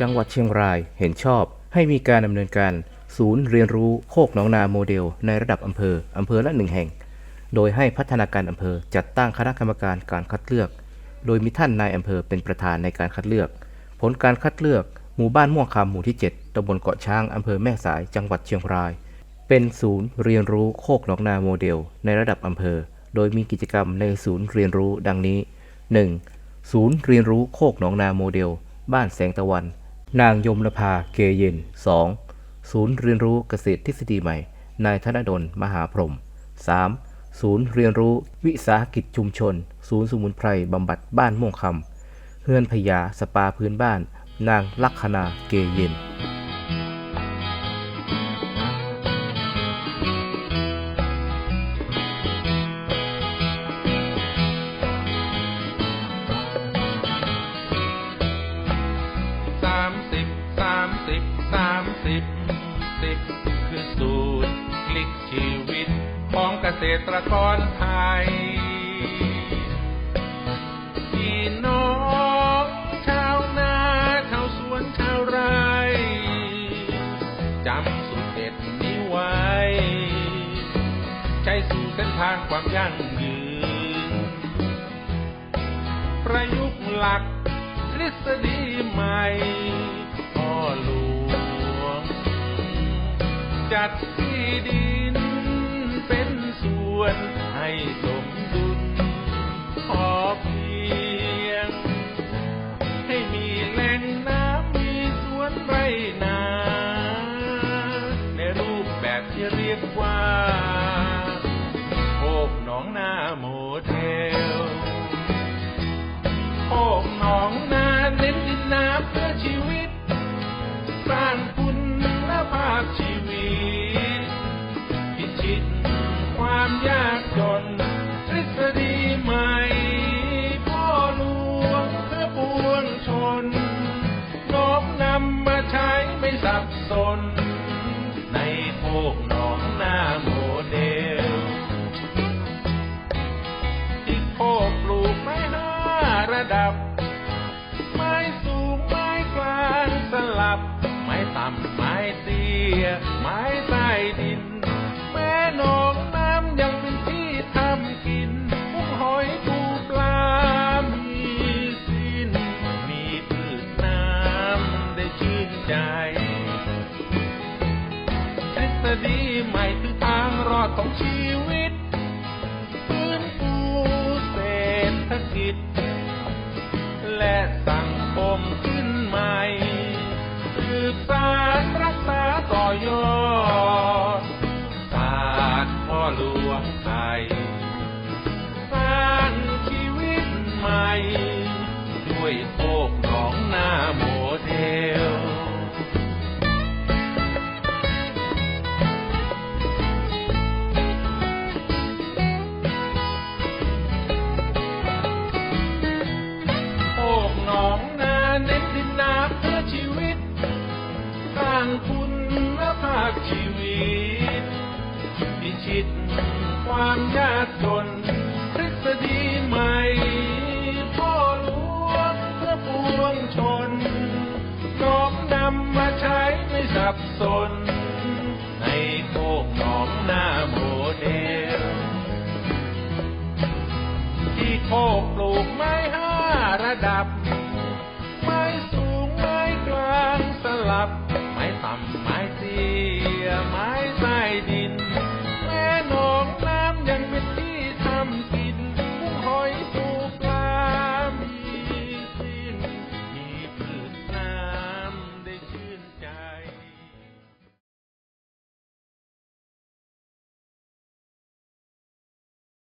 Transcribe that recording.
จังหวัดเชียงรายเห็นชอบ ให้มีการดำเนินการ ศูนย์เรียนรู้โคกหนองนาโมเดล ในระดับอำเภออำเภอละหนึ่งแห่ง โดยให้พัฒนาการอำเภอจัดตั้งคณะกรรมการการคัดเลือก โดยมีท่านนายอำเภอเป็นประธานในการคัดเลือก ผลการคัดเลือกหมู่บ้านม่วงคำหมู่ที่ 7ตำบลเกาะช้างอำเภอแม่สายจังหวัดเชียงราย เป็นศูนย์เรียนรู้โคกหนองนาโมเดล ในระดับอำเภอ โดยมีกิจกรรมในศูนย์เรียนรู้ดังนี้ 1. ศูนย์เรียนรู้โคกหนองนาโมเดล บ้านแสงตะวัน นางยมรภาเกเย็น 2. ศูนย์เรียนรู้เกษตรทฤษฎีใหม่ นายธนดล มหาพรหม 3. ศูนย์เรียนรู้วิสาหกิจชุมชน ศูนย์สมุนไพรบำบัดบ้านม่วงคำเฮือนพญาสปาพื้นบ้าน นางลักษณาเกเย็นามสิบสิบคือสูตรพลิกชีวิต ของเกษตรกรไทยพี่น้องชาวนาชาวสวนชาวไร่จำสูตรเด็ดนี้ไว้ ใช้สู่เส้นทางความยั่งยืน ประยุกต์หลักทฤษฎีใหม่พ่อหลวง จัดที่ดินเป็นส่วนให้สมดุลพอเพียง ให้มีแหล่งน้ำมีสวนไรนา ฤษฎีใหม่พ่อหลวงเพื่อปวงชนน้อมนำมาใช้ไม่สับสน ในโคกหนองหน้าโมเดลที่โคกปลูกไม้ห้าระดับ ไม้สูงไม้กลางสลับ ไม้ต่ำไม้เตี้ยไม้ใต้ 只。 ชีวิตพิชิตความยากจนทฤษฎีใหม่พ่อหลวงเพื่อปวงชนน้อมนำมาใช้ไม่สับสน ในโคกหนองนาโมเดลที่โคกปลูกไม้ห้าระดับ